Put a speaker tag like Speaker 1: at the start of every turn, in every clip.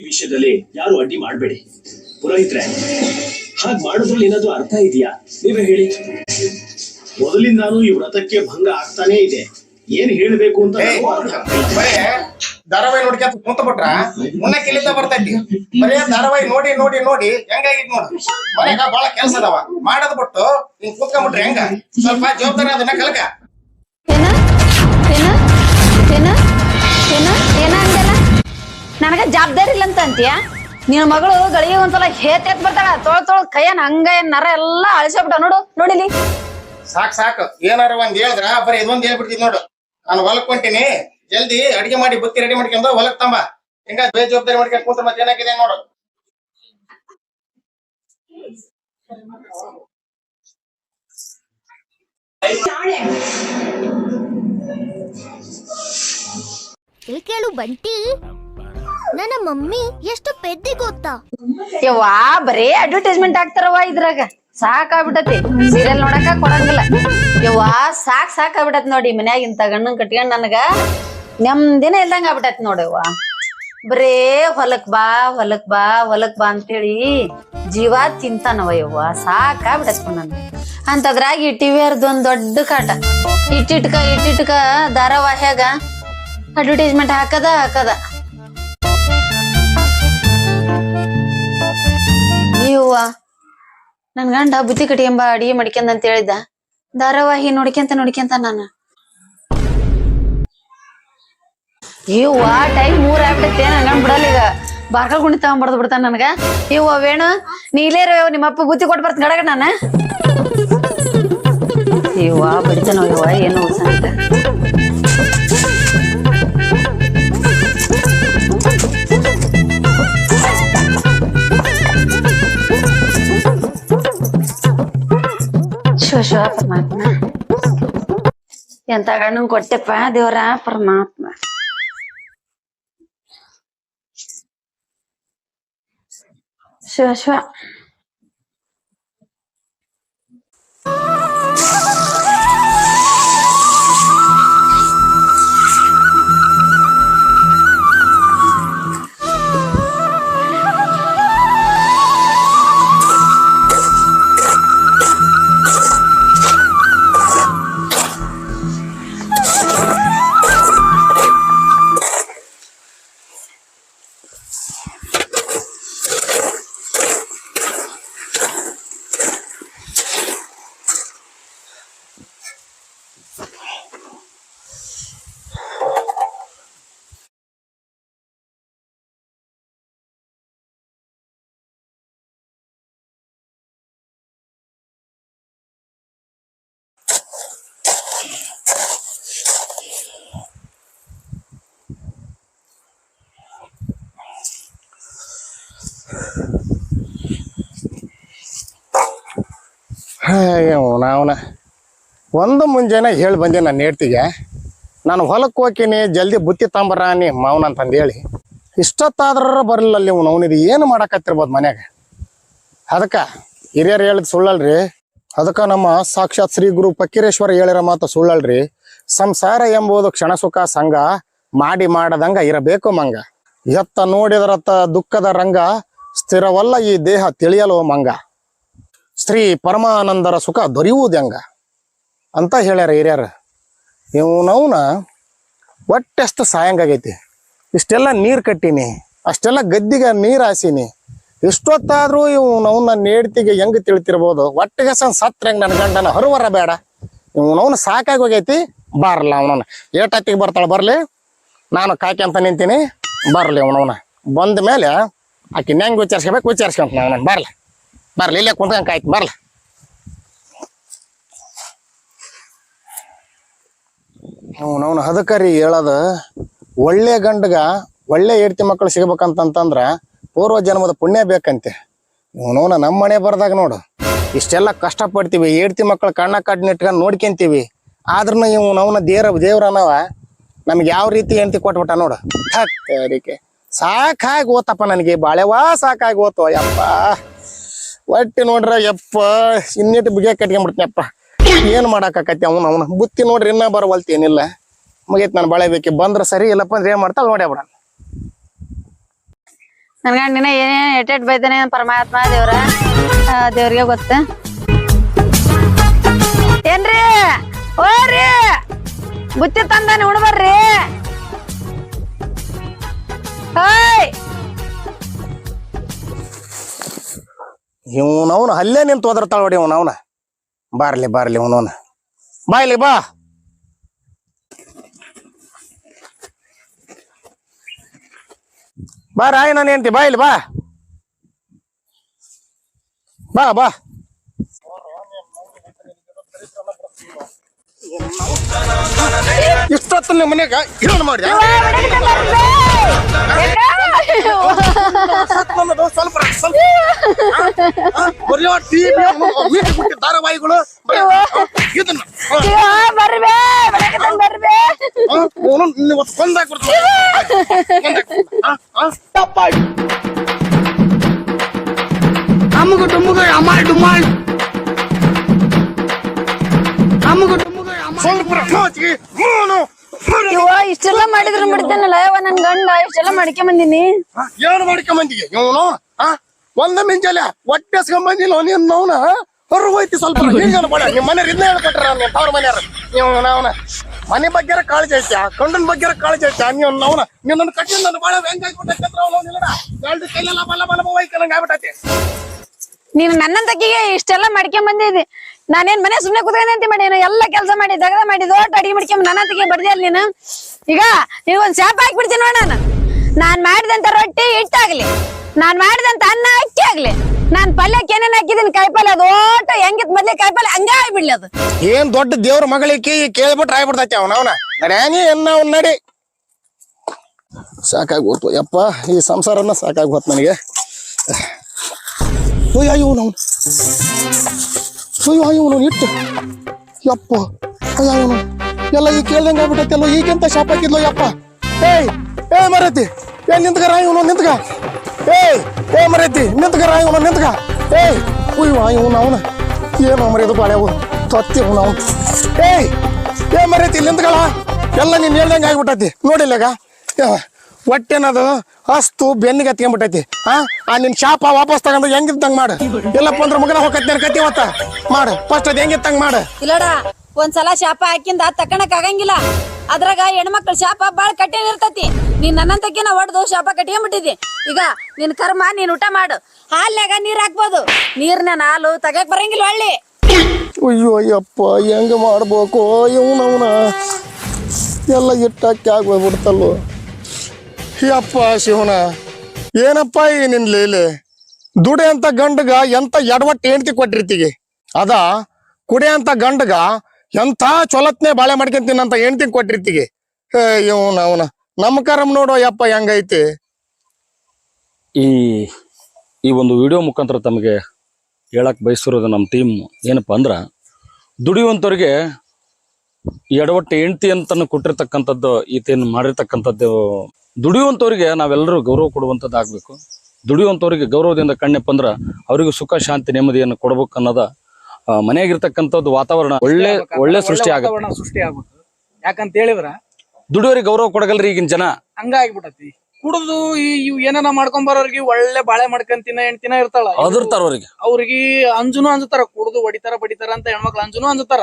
Speaker 1: ಈ ವಿಷಯದಲ್ಲಿ ಯಾರು ಅಡ್ಡಿ ಮಾಡಬೇಡಿ. ಪುರೋಹಿತ್ರೆ ಹಾಗೆ ಮಾಡೋದ್ರಲ್ಲಿ ಏನಾದ್ರು ಅರ್ಥ ಇದೆಯಾ? ನೀವೇ ಹೇಳಿ. ಮೊದಲಿಂದಾನು ಈ ವ್ರತಕ್ಕೆ ಭಂಗ ಆಗ್ತಾನೇ ಇದೆ. ಏನ್ ಹೇಳ್ಬೇಕು ಅಂತ
Speaker 2: ಏ,
Speaker 1: ನನಗೂ ಅರ್ಥ ಆಗ್ತಿಲ್ಲ.
Speaker 2: ಬರೇ ಧಾರಾವಾಹಿ ನೋಡ್ಕೊಂತ ಕುಂತ ಬಿಟ್ರ ಮುನ್ನ ಕೆಲಿಂದ ಬರ್ತೈತಿ ಬರೇ ಧಾರಾವಾಹಿ ನೋಡಿ ನೋಡಿ ನೋಡಿ ಹೆಂಗಾಗಿದ್ ನೋಡು. ಮನೆಗ ಬಾಳ ಕೆಲ್ಸ ಅದಾವ. ಮಾಡದ್ ಬಿಟ್ಟು ಹಿಂಗ್ ಕುತ್ಕೊಂಡ್ಬಿಟ್ರಿ ಹೆಂಗ? ಸ್ವಲ್ಪ ಜವಾಬ್ದಾರಿ ಅದನ್ನ ಕಲಕ
Speaker 3: ಏನ? ನನಗ ಜವಾಬ್ದಾರಿ ಇಲ್ಲ ಅಂತ ಅಂತೀಯ? ನಿನ್ನ ಮಗಳು ಗಳಿಗೆ ಒಂದ್ಸಲ ಹೇತ್ ಎತ್ ಬರ್ತಾಳ ತೊಳ್ ತೋಳ್ ಕೈಯನ್ ಹಂಗ ಏನ್ ನರ ಎಲ್ಲಾ ಅಳಿಸ್ಬಿಟ್ಟ ನೋಡು ನೋಡಿಲಿ?
Speaker 2: ಸಾಕ್ ಸಾಕು. ಏನಾರ ಒಂದ್ ಹೇಳಿದ್ರ? ಬರೀ ಇದೊಂದ್ ಹೇಳ್ಬಿಡ್ತೀನಿ ನೋಡು. ನಾನು ಹೊಲಕ್ ಹೊಂಟಿನಿ. ಜಲ್ದಿ ಅಡಿಗೆ ಮಾಡಿ ಬುತ್ತಿ ರೆಡಿ ಮಾಡ್ಕೊಂಡು ಹೊಲಕ್ ತಂಬ. ಹಿಂಗ ಬೇಜವಾಬ್ದಾರಿ ಮಾಡ್ಕೊಂಡು ಕೂತ್ರ ಮತ್ತೆ ಏನಾಗಿದೆ ನೋಡು.
Speaker 4: ಕೇಳು ಬಂಟಿ. ನನ್ನ ಮಮ್ಮಿ ಎಷ್ಟು ಪೆದ್ದಿ ಗೊತ್ತಾ?
Speaker 3: ಬರೇ ಅಡ್ವರ್ಟೈಸ್ಮೆಂಟ್ ಆಗ್ತಾರವ್ವ ಇದ್ರಾಗ. ಸಾಕಾಗ್ಬಿಟ್ಟತಿ ಸೀರಿಯಲ್ ನೋಡಕ ಕೊಡಂಗಿಲ್ಲ. ಯವ್ವಾ, ಸಾಕ್ ಸಾಕಾಗ್ಬಿಟತ್ ನೋಡಿ ಮನ್ಯಾಗ ಇಂತ ಗಂಡನ್ ಕಟ್ಕೊಂಡ್ ನನಗ. ನೆಮ್ಮದಿನ ಇಲ್ದಂಗ ನೋಡಿ ನೋಡವ್ವ ಬರೇ ಹೊಲಕ್ ಬಾ ಹೊಲಕ್ ಬಾ ಹೊಲಕ್ ಬಾ ಅಂತೇಳಿ ಜೀವ ತಿಂತಾನವ ಯವ್ವ. ಸಾಕಾಗ್ಬಿಟತ್ ನನ್ ಅಂತದ್ರಾಗ ಈ ಟಿವಿ ಒಂದ್ ದೊಡ್ಡ ಕಾಟ. ಇಟ್ಟಿಟ್ಕ ಇಟ್ಟಿಟ್ಕ ಧಾರಾವಾಹ್ಯಾಗ ಅಡ್ವರ್ಟೈಸ್ಮೆಂಟ್ ಹಾಕದ ಹಾಕದ. ಅಯ್ಯವ್ವ ನನ್ ಗಂಡ ಬುದ್ಧಿ ಕಟಿಯಂಬ ಅಡಿಗೆ ಮಾಡ್ಕೊಂಡ್ ಅಂತ ಹೇಳಿದ್ದ. ಧಾರಾವಾಹಿ ನೋಡ್ಕೊಂತ ನೋಡ್ಕೊಂತ ನಾನು. ಅಯ್ಯವ್ವ ಟೈಮ್ ಮೂರ್ ಆಗ್ಬಿಟ್ಟೈತೆ ನನ್ ಬಿಡಲ್ಲ ಈಗ. ಬಾರ್ಕಲ್ ಗುಣಿ ತಗೊಂಡ್ಬಾರ್ದು ಬಿಡ್ತಾನ ನನ್ಗ. ಇವ್ವ ವೇಣು ನೀಲೇರ ನಿಮ್ಮ ಅಪ್ಪ ಬುತ್ತಿ ಕೊಟ್ಟು ಬರ್ತ ಗಡಗ ನಾನು. ಅಯ್ಯವ್ವ ಬಡಿತಾನೋ ಯವ್ವ, ಏನು ಸಂತ ಶಿವ ಶಿವ ಪರಮಾತ್ಮ ಎಂತ ಗಂಡನ್ ಕೊಟ್ಟೆಪ್ಪ ದೇವರ ಪರಮಾತ್ಮ ಶಿವ ಶಿವ
Speaker 2: ನಾವನ ಒಂದು ಮುಂಜಾನೆ ಹೇಳಿ ಬಂದೆ ನನ್ನ ಹೇಳ್ತಿಗೆ ನಾನು ಹೊಲಕ್ಕೆ ಹೋಗ್ತೀನಿ, ಜಲ್ದಿ ಬುತ್ತಿ ತಂಬರಾನಿ ಮಾವನ ಅಂತಂದು ಹೇಳಿ ಇಷ್ಟತ್ತಾದ್ರೂ ಬರಲಿಲ್ಲ ಅಲ್ಲಿ ಅವನಿದು ಏನು ಮಾಡಕತ್ತಿರ್ಬೋದು ಮನ್ಯಾಗ? ಅದಕ್ಕೆ ಹಿರಿಯರು ಹೇಳಿದ್ ಸುಳ್ಳಲ್ರಿ. ಅದಕ್ಕೆ ನಮ್ಮ ಸಾಕ್ಷಾತ್ ಶ್ರೀ ಗುರು ಪಕ್ಕೀರೇಶ್ವರ ಹೇಳಿರೋ ಮಾತು ಸುಳ್ಳಲ್ರಿ. ಸಂಸಾರ ಎಂಬುದು ಕ್ಷಣ ಸುಖ, ಸಂಘ ಮಾಡಿ ಮಾಡದಂಗ ಇರಬೇಕು ಮಂಗ. ಎತ್ತ ನೋಡಿದ್ರತ್ತ ದುಃಖದ ರಂಗ, ಸ್ಥಿರವಲ್ಲ ಈ ದೇಹ ತಿಳಿಯಲು ಮಂಗ. ಶ್ರೀ ಪರಮಾನಂದರ ಸುಖ ದೊರೆಯುವುದೆಂಗ ಅಂತ ಹೇಳ್ಯಾರ ಹಿರಿಯರ. ಇವನವನ ಒಟ್ಟೆಷ್ಟು ಸಾಯಂಗಾಗೈತಿ ಇಷ್ಟೆಲ್ಲ ನೀರು ಕಟ್ಟೀನಿ, ಅಷ್ಟೆಲ್ಲ ಗದ್ದಿಗೆ ನೀರು ಹಾಸಿನಿ ಇಷ್ಟೊತ್ತಾದ್ರೂ ಇವನವನ್ನ ನೇಡ್ತಿಗೆ ಹೆಂಗ್ ತಿಳಿತಿರ್ಬೋದು? ಒಟ್ಟಿಗೆ ಸನ್ ಸತ್ರ ಹೆಂಗ್ ನನ್ನ ಗಂಡನ ಹರುವರ ಬೇಡ. ಇವನವನು ಸಾಕಾಗಿ ಹೋಗೈತಿ ಬಾರಲ್ಲ ಅವನವನ. ಏಟತ್ತಿಗೆ ಬರ್ತಾಳೆ ಬರಲಿ, ನಾನು ಕಾಕಿ ಅಂತ ನಿಂತೀನಿ, ಬರಲಿ ಅವನವನ. ಬಂದ ಮೇಲೆ ಆಕಿನ ಹೆಂಗ್ ವಿಚಾರಿಸ್ಕೋಬೇಕು ವಿಚಾರಿಸ್ಕೊಂತ ನಾನು ಬರ್ಲಿ. ಬರ್ಲಿ, ಇಲ್ಲೇ ಆಯ್ತು ಕಾಯ್ತು, ಬರ್ಲಿ. ಅದಕ್ಕ ರೀ ಹೇಳೋದು, ಒಳ್ಳೆ ಗಂಡಗ ಒಳ್ಳೆ ಹೆಡ್ತಿ ಮಕ್ಕಳು ಸಿಗ್ಬೇಕಂತಂತಂದ್ರ ಪೂರ್ವ ಜನ್ಮದ ಪುಣ್ಯ ಬೇಕಂತೆ. ಇವನವನ ನಮ್ಮ ಮನೆ ಬರ್ದಾಗ ನೋಡು. ಇಷ್ಟೆಲ್ಲ ಕಷ್ಟಪಡ್ತೀವಿ, ಹೆಡ್ತಿ ಮಕ್ಕಳು ಕಣ್ಣ ಕಡ್ನ ಇಟ್ಕೊಂಡು ನೋಡ್ಕೊಂತೀವಿ. ಆದ್ರೂ ಇವನವನ ದೇವ್ರ, ದೇವ್ರನವ ನಮ್ಗೆ ಯಾವ ರೀತಿ ಹೆಂಡತಿ ಕೊಟ್ಬಿಟ್ಟ ನೋಡು. ಅದಕ್ಕೆ ಸಾಕಾಗಿ ಓತಪ್ಪ ನನಗೆ ಬಾಳೆವಾ ಸಾಕಾಗಿ ಓತು, ಯಪ್ಪ. ಒಟ್ಟಿ ನೋಡ್ರ ಯಪ್ಪ ಇನ್ನಿಟ್ಟು ಬಿಗೆ ಕಟ್ಕೊಂಡ್ಬಿಡ್ತೀನಪ್ಪ ಏನ್ ಮಾಡಾಕತ್ತಿ ಅವನು ಅವನು. ಬುತ್ತಿ ನೋಡ್ರಿ ಇನ್ನ ಬರವಲ್ತಿ ಏನಿಲ್ಲ. ಮುಗೈತ್ ನಾನು ಬಾಳೆ ಬೇಕಿ. ಬಂದ್ರ ಸರಿ, ಇಲ್ಲಪ್ಪ ಅಂದ್ರೆ ಏನ್ ಮಾಡ್ತಾಳ ನೋಡ್ಯಾ ಬಿಡ
Speaker 3: ನನ್ ಏನೇನು ಎಟ್ಟೆಟ್ ಬೈತಾನೆ ಪರಮಾತ್ಮ ದೇವ್ರ? ದೇವ್ರಿಗೆ ಗೊತ್ತ. ಏನ್ರಿ? ಓರಿ ಬುತ್ತಿ ತಂದಾನೆ ಉಣ್ಬರ್ರಿ
Speaker 2: ಇವನವನು ಅಲ್ಲೇ ನಿಂತು ಒದರ್ತಾಳ ನೋಡಿ ಇವನವನ ಬಾರ್ಲಿ ಬಾರ್ಲಿ ಇವನವನ ಬಾ ಇಲ್ಲಿ ಬಾ. ಬಾ ರಾಯ್ ನಾನು ಏನ್ತಿ ಬಾಯ್ಲಿ ಬಾ. ಬಾ ಬಾ. ಇಷ್ಟೊತ್ತು ನಿಮ್ಮ ಮನೆಗ ಇರೋಣ ಮಾಡಿ ಸ್ವಲ್ಪ ಸ್ವಲ್ಪ ಧಾರಾವಾಹಿಗಳು ಇದನ್ನ ಕೊಂದಾಕ್ಬಿಡ್ತೀನಿ
Speaker 5: ಅಮ್ಮಗ ಡುಮ್ಮಗ ಅಮ್ಮ ಡುಮಾಳ್
Speaker 3: ಇವ ಇಷ್ಟೆಲ್ಲ ಮಾಡಿದ್ರು ಬಿಡ್ತೇನಲ್ಲ ಯವ್ವ ನನ್ ಗಂಡ ಇಷ್ಟೆಲ್ಲ ಮಾಡ್ಕೊಂಡ್ ಬಂದಿನಿ
Speaker 2: ಏನು ಮಾಡ್ಕೊಂಬಂದಿಗೆ? ಇವನು ಒಂದ ಮಿಂಚಲ್ಲ ಹೊಟ್ಟೆ ಬಂದಿಲ್ಲ ನೀನ್ ಅವನ ಹೊರ ಹೋಯ್ತಿ ಸ್ವಲ್ಪ ಹಿಂಗನ ಬೇಡ ನಿಮ್ಮ ಮನೆ ಇದನ್ನ ಹೇಳ್ಕೊಟ್ರ ನಿಮ್ಮ ತವ್ರ ಮನೆಯವ್ರ. ನೀವು ನಾವ್ನ ಮನೆ ಬಗ್ಗೆ ಕಾಳಜಿ ಐತ್ಯಾ ಗಂಡನ ಬಗ್ಗೆ ಕಾಳಜಿ ಐತ್ಯಾ ನೀವು ಅವನ. ನಿನ್ನ ಕಟ್ಟಿನ ನನ್ನ ಬಾಳ ಹೆಂಗ್ ಆಗ್ಬಿಟ್ಟೈತೆ ಅವನು ನಿಲ್ಲಡ ಎರಡು ಕೈಲೆಲ್ಲ ಬಲ ಬಲ ಬೈಕಲಂಗ ಆಗ್ಬಿಟ್ಟೈತಿ.
Speaker 3: ನೀನು ನನ್ನಂತಕಿಗೆ ಇಷ್ಟೆಲ್ಲ ಮಾಡ್ಕೊಂಡ್ ಬಂದಿದ್ದಿ ನಾನೇನ್ ಮನೆ ಸುಮ್ನೆ ಕುತ್ಕೊಂಡಂತೆ ಮಾಡಿ? ಎಲ್ಲ ಕೆಲಸ ಮಾಡಿ, ಜಗದ ಮಾಡಿ, ದೊಡ್ಡ ಅಡಿಗೆ ಮಾಡ್ಕೊಂಡ್ ನನ್ನಂತಕ್ಕೆ ಬಡ್ದಿಯಲ್ಲ ನೀನು? ಈಗ ಈಗ ಒಂದ್ ಶಾಪ ಹಾಕ್ಬಿಡ್ತೀನಿ ನೋಡ ನಾನು. ನಾನ್ ಮಾಡಿದಂತ ರೊಟ್ಟಿ ಹಿಟ್ಟಾಗ್ಲಿ. ನಾನ್ ಮಾಡಿದಂತ ಅನ್ನ ಅಕ್ಕಿ ಆಗ್ಲಿ ನಾನ್ ಪಲ್ಯಕ್ಕೆ ಏನೇನ್ ಹಾಕಿದೀನಿ ಕಾಯಿಪಲ್ಯ? ಅದು ಓಟ ಹೆಂಗಿತ್ ಮೊದ್ಲೇ ಕಾಯಿಪಲ್ಯ? ಹಂಗ ಆಗ್ಬಿಡ್ಲಿ ಅದು.
Speaker 2: ಏನ್ ದೊಡ್ಡ ದೇವ್ರ ಮಗಳಿಗೆ ಕೇಳ್ಬಿಟ್ರೆ ಆಗ್ಬಿಡ್ತೈತೆ ಅವನ ಅವನ. ನಡ್ಯಾನಿ ಎನ್ನ, ಅವ್ನ ನಡಿ. ಸಾಕಾಗಿ ಹೋತು, ಯಪ್ಪ, ಈ ಸಂಸಾರನ ಸಾಕಾಗಿ ಹೋತ್ ನನಗೆ. ಅಯ್ಯೋ ಇವನು ಅಯ್ಯೋ ಇವನು ಇಟ್ಟು ಯಪ್ಪ ಅಯ್ಯ ಇವನು ಎಲ್ಲ ಈ ಕೇಳ್ದಂಗ ಆಗ್ಬಿಟ್ಟೈತಲ್ಲೋ ಈಗೆಂತ ಶಾಪ್ ಹಾಕಿದ್ಲೋ ಯಪ್ಪ. ಏಯ್, ಏ ಮರತಿ ಏ ನಿಂತ್ಕರ ಇವನು ನಿಂತ್ಕ. ಏಯ್, ಏ ಮರೈತಿ ನಿಂತ್ಕರ ಇವನು ನಿಂತ್ಕ. ಏಯ್ ಉಯ್ವ ಇವನು ಅವನು. ಏನು ಮರೆಯದು ಬಾಳೆವು ತೊತ್ತಿ ಇವನು ಅವನು. ಏಯ್, ಏ ಮರತಿ ನಿಂತ್ಕಳ. ಎಲ್ಲ ನೀನ್ ಹೇಳ್ದಂಗ ಆಗ್ಬಿಟ್ಟೈತಿ. ನೋಡಿಲ್ಲಗ? ಹೊಟ್ಟೆನದು ಅಸ್ತು ಬೆನ್ನಿಗೆ ಹತ್ಕೊಂಡ್ಬಿಟ್ಟೈತಿ ಹಾ ಆ ನಿನ್ ಶಾಪ ವಾಪಸ್ ತಗೊಂಡು ಹೆಂಗಿದ್ದಂಗ್ ಮಾಡು. ಇಲ್ಲಪ್ಪ ಅಂದ್ರೆ ಮಗನ ಹೋಗತ್ತೆ ಕತ್ತಿ ಹೊತ್ತ. ಮಾಡು. ಫಸ್ಟ್ ಅದ್ ಹೆಂಗಿತ್ತಂಗ್ ಮಾಡು.
Speaker 3: ಇಲ್ಲಡ ಒಂದ್ಸಲ ಶಾಪ ಹಾಕಿಂದ ತಕ್ಕಣಕ್ ಆಗಂಗಿಲ್ಲ. ಅದ್ರಾಗ ಹೆಣ್ಮಕ್ಳ ಶಾಪ ಬಾಳ ಕಠಿಣ ಇರ್ತತಿ. ನೀನ್ ನನ್ನಂತಕಿನ ಹೊಡೆದು ಶಾಪ ಕಟ್ಕೊಂಡ್ಬಿಟ್ಟಿದ್ದಿ ಈಗ ನಿನ್ ಕರ್ಮ ನೀನ್ ಊಟ ಮಾಡು. ಹಾಲ್ನಾಗ ನೀರ್ ಹಾಕ್ಬೋದು. ನೀರ್ನ ಹಾಲು ತಗಕ್ ಬರಂಗಿಲ್ಲ ಒಳ್ಳಿ
Speaker 2: ಅಯ್ಯೋ ಅಯ್ಯಪ್ಪ ಹೆಂಗ ಮಾಡ್ಬೇಕು ಇವನವನ? ಎಲ್ಲ ಇಟ್ಟಾಕಿ ಆಗೋಗ್ಬಿಡ್ತಲ್ಲೋ ಯಪ್ಪ ಶಿವನ ಏನಪ್ಪ ಈ ನಿನ್ ಲೀಲೆ? ದುಡೆ ಅಂತ ಗಂಡಗ ಎಂತ ಎಡವಟ್ಟು ಹೆಂಡತಿ ಕೊಟ್ಟಿರ್ತೀಗಿ? ಅದ, ಕುಡೆ ಅಂತ ಗಂಡಗ ಎಂಥ ಚೊಲತ್ನೆ ಬಾಳೆ ಮಾಡ್ಕೊಂತೀನಿ ಅಂತ ಹೆಂಡತಿ ಕೊಟ್ಟಿರ್ತೀಗಿ? ಇವನ, ಅವನ, ನಮ್ಮ ಕರಮ್ ನೋಡೋ ಯಪ್ಪ ಹೆಂಗೈತಿ?
Speaker 6: ಈ ಈ ಒಂದು ವಿಡಿಯೋ ಮುಖಾಂತರ ತಮಗೆ ಹೇಳಕ್ ಬಯಸಿರೋದು ನಮ್ಮ ಟೀಮ್ ಏನಪ್ಪ ಅಂದ್ರ ದುಡಿಯುವಂಥವ್ರಿಗೆ ಎಡವಟ್ಟು ಹೆಂಡತಿ ಅಂತ ಕೊಟ್ಟಿರ್ತಕ್ಕಂಥದ್ದು, ಈತೇನು ಮಾಡಿರ್ತಕ್ಕಂಥದ್ದು ದುಡಿಯುವಂಥವ್ರಿಗೆ ನಾವೆಲ್ಲರೂ ಗೌರವ ಕೊಡುವಂಥದ್ದು ಆಗಬೇಕು ದುಡಿಯುವಂಥವ್ರಿಗೆ ಗೌರವದಿಂದ ಕಣ್ಣಪ್ಪ ಅಂದ್ರ ಅವರಿಗೂ ಸುಖ ಶಾಂತಿ ನೆಮ್ಮದಿಯನ್ನು ಕೊಡಬೇಕು ಅನ್ನೋದ ಮನೆಯಾಗಿರ್ತಕ್ಕಂಥದ್ದು ವಾತಾವರಣ ಒಳ್ಳೆ ಒಳ್ಳೆ ಸೃಷ್ಟಿ ಆಗುತ್ತೆ.
Speaker 5: ಸೃಷ್ಟಿ ಆಗ್ಬೇಕು. ಯಾಕಂತ ಹೇಳಿದ್ರ
Speaker 6: ದುಡಿಯೋರಿಗೆ ಗೌರವ ಕೊಡಗಲ್ರಿ ಈಗಿನ ಜನ.
Speaker 5: ಹಂಗ ಕುಡಿದು ಇವ್ ಏನಾರ ಮಾಡ್ಕೊಂಡ್ ಬರೋರ್ಗಿ ಒಳ್ಳೆ ಬಾಳೆ ಮಾಡ್ಕೊಂತಿನ ಹೆಣ್ತಿನ ಇರ್ತಾಳ.
Speaker 6: ಅದರ್ತಾರ ಅವ್ರಿಗೆ.
Speaker 5: ಅವ್ರಿಗೆ ಅಂಜುನು ಅಂಜತಾರ ಕುಡ್ದು ಹೊಡಿತಾರ ಬಡಿತಾರ ಅಂತ ಹೆಣ್ಮಕ್ಳು ಅಂಜುನು ಅಂಜತಾರ.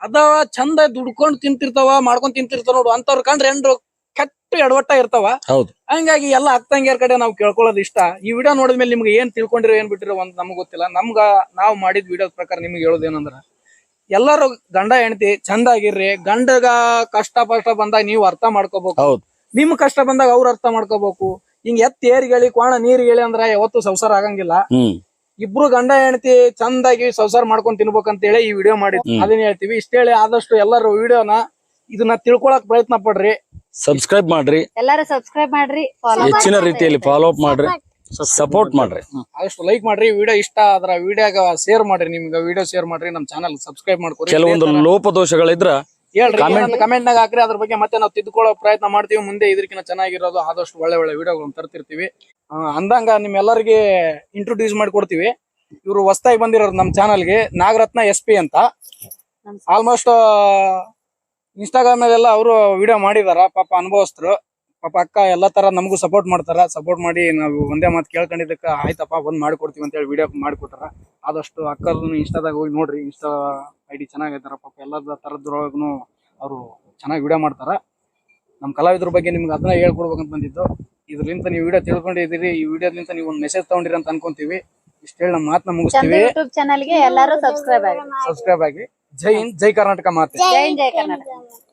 Speaker 5: ಅದ ಚಂದ ದುಡ್ಕೊಂಡ್ ತಿಂತಿರ್ತಾವ ಮಾಡ್ಕೊಂಡ್ ತಿಂತಿರ್ತಾವ ನೋಡು ಅಂತವ್ರ ಕಂಡ್ರೆ ಹೆಣ್ರು ಕೆಟ್ಟ ಎಡವಟ್ಟ ಇರ್ತಾವ.
Speaker 6: ಹೌದು.
Speaker 5: ಹಂಗಾಗಿ ಎಲ್ಲ ಅತ್ತಂಗಿಯರ್ ಕಡೆ ನಾವು ಕೇಳ್ಕೊಳ್ಳೋದು ಇಷ್ಟ. ಈ ವಿಡಿಯೋ ನೋಡಿದ್ಮೇಲೆ ನಿಮ್ಗೆ ಏನ್ ತಿಳ್ಕೊಂಡಿರೋ ಏನ್ ಬಿಟ್ಟಿರೋ ಒಂದ್ ನಮ್ಗೆ ಗೊತ್ತಿಲ್ಲ. ನಮ್ಗ ನಾವು ಮಾಡಿದ ವಿಡಿಯೋದ ಪ್ರಕಾರ ನಿಮ್ಗೆ ಹೇಳೋದು ಏನಂದ್ರ ಎಲ್ಲಾರು ಗಂಡ ಹೆಂಡತಿ ಚಂದ ಆಗಿರ್ರಿ ಗಂಡಗ ಕಷ್ಟ ಪಷ್ಟ ಬಂದಾಗ ನೀವು ಅರ್ಥ ಮಾಡ್ಕೋಬೇಕು.
Speaker 6: ಹೌದು.
Speaker 5: ನಿಮ್ ಕಷ್ಟ ಬಂದಾಗ ಅವ್ರ ಅರ್ಥ ಮಾಡ್ಕೋಬೇಕು. ಹಿಂಗ್ ಏರಿ ಏರಿಗೇಳಿ ಕೋಣ ನೀರಿಗೇಳಿ ಅಂದ್ರ ಯಾವತ್ತು ಸಂಸಾರ ಆಗಂಗಿಲ್ಲ.
Speaker 6: ಹ್ಮ್.
Speaker 5: ಇಬ್ರು ಗಂಡ ಹೆಂಡತಿ ಚಂದಾಗಿ ಸಂಸಾರ ಮಾಡ್ಕೊಂಡ್ ತಿನ್ಬೇಕಂತ ಹೇಳಿ ಈ ವಿಡಿಯೋ ಮಾಡಿದ್ವಿ ಅದನ್ನ ಹೇಳ್ತೀವಿ. ಇಷ್ಟ ಹೇಳಿ ಆದಷ್ಟು ಎಲ್ಲರೂ ವಿಡಿಯೋನ ಇದನ್ನ ತಿಳ್ಕೊಳಕ್ ಪ್ರಯತ್ನ ಪಡ್ರಿ.
Speaker 6: ಸಬ್ಸ್ಕ್ರೈಬ್ ಮಾಡ್ರಿ.
Speaker 3: ಎಲ್ಲಾರು ಸಬ್ಸ್ಕ್ರೈಬ್ ಮಾಡ್ರಿ
Speaker 6: ಹೆಚ್ಚಿನ ರೀತಿಯಲ್ಲಿ ಫಾಲೋ ಅಪ್ ಮಾಡ್ರಿ. ಸಪೋರ್ಟ್ ಮಾಡ್ರಿ.
Speaker 5: ಆದಷ್ಟು ಲೈಕ್ ಮಾಡ್ರಿ ವಿಡಿಯೋ ಇಷ್ಟ ಆದ್ರ ವಿಡಿಯೋಗ ಶೇರ್ ಮಾಡ್ರಿ ನಿಮ್ಗೆ ವಿಡಿಯೋ ಶೇರ್ ಮಾಡ್ರಿ ನಮ್ ಚಾನಲ್ ಸಬ್ಸ್ಕ್ರೈಬ್ ಮಾಡ್ಕೊರಿ.
Speaker 6: ಕೆಲವೊಂದು ಲೋಪದೋಷಗಳಿದ್ರ
Speaker 5: ಹೇಳ್ರಿ ಕಮೆಂಟ್ ನಾಗ ಹಾಕ್ರಿ ಅದ್ರ ಬಗ್ಗೆ ಮತ್ತೆ ನಾವು ತಿದ್ಕೊಳ್ಳೋ ಪ್ರಯತ್ನ ಮಾಡ್ತೀವಿ. ಮುಂದೆ ಇದಕ್ಕಿಂತ ಚೆನ್ನಾಗಿರೋದು ಆದಷ್ಟು ಒಳ್ಳೆ ಒಳ್ಳೆ ವಿಡಿಯೋಗಳನ್ನ ತರ್ತಿರ್ತೀವಿ. ಅಂದಂಗ ಅಂದಂಗ ನಿಮ್ಮೆಲ್ಲರಿಗೆ ಇಂಟ್ರೊಡ್ಯೂಸ್ ಮಾಡಿಕೊಡ್ತೀವಿ. ಇವರು ಹೊಸ್ದಾಗಿ ಬಂದಿರೋರು ನಮ್ಮ ಚಾನಲ್ಗೆ ನಾಗರತ್ನ ಎಸ್ ಪಿ ಅಂತ. ಆಲ್ಮೋಸ್ಟ್ ಇನ್ಸ್ಟಾಗ್ರಾಮ್ ಮೇಲೆಲ್ಲ ಅವರು ವಿಡಿಯೋ ಮಾಡಿದಾರ ಪಾಪ ಅನುಭವಸ್ಥರು. ಪಾಪ ಅಕ್ಕ ಎಲ್ಲ ತರ ನಮಗೂ ಸಪೋರ್ಟ್ ಮಾಡ್ತಾರ. ಸಪೋರ್ಟ್ ಮಾಡಿ ನಾವು ಒಂದೇ ಮಾತು ಕೇಳ್ಕೊಂಡಿದ್ದಕ್ಕ ಆಯ್ತಪ್ಪ ಬಂದ್ ಮಾಡ್ಕೊಡ್ತೀವಿ ಅಂತ ಹೇಳಿ ವಿಡಿಯೋ ಮಾಡ್ಕೊಟ್ರ. ಆದಷ್ಟು ಅಕ್ಕರ್ನು ಇನ್ಸ್ಟಾದಾಗ ಹೋಗಿ ನೋಡ್ರಿ ಇನ್ಸ್ಟಾ ಐ ಡಿ ಚೆನ್ನಾಗೈತಾರ ಪಾಪ ಎಲ್ಲ ತರದ್ರೊಳಗೂ ಅವರು ಚೆನ್ನಾಗಿ ವಿಡಿಯೋ ಮಾಡ್ತಾರ. ನಮ್ಮ ಕಲಾವಿದ್ರ ಬಗ್ಗೆ ನಿಮ್ಗೆ ಅದನ್ನ ಹೇಳ್ಕೊಡ್ಬೇಕಂತ ಬಂದಿದ್ದು. ಇದ್ರಿಂದ ನೀವು ವಿಡಿಯೋ ತಿಳ್ಕೊಂಡಿದ್ದೀರಿ ಈ ವಿಡಿಯೋದಿಂದ ನೀವು ಒಂದು ಮೆಸೇಜ್ ತಗೊಂಡಿರಿ ಅಂತ ಅನ್ಕೊಂತೀವಿ. ಇಷ್ಟ ಹೇಳಿ ನಮ್ಮ ಮಾತನ್ನ ಮುಗಿಸ್ತೀವಿ
Speaker 3: ಯೂಟ್ಯೂಬ್ ಚಾನಲ್ಗೆ ಎಲ್ಲಾರು ಸಬ್ಸ್ಕ್ರೈಬ್ ಆಗಿ
Speaker 5: ಸಬ್ಸ್ಕ್ರೈಬ್ ಆಗಿ जय हिंद जय कर्नाटक माता
Speaker 3: जय हिंद जय कर्नाटक।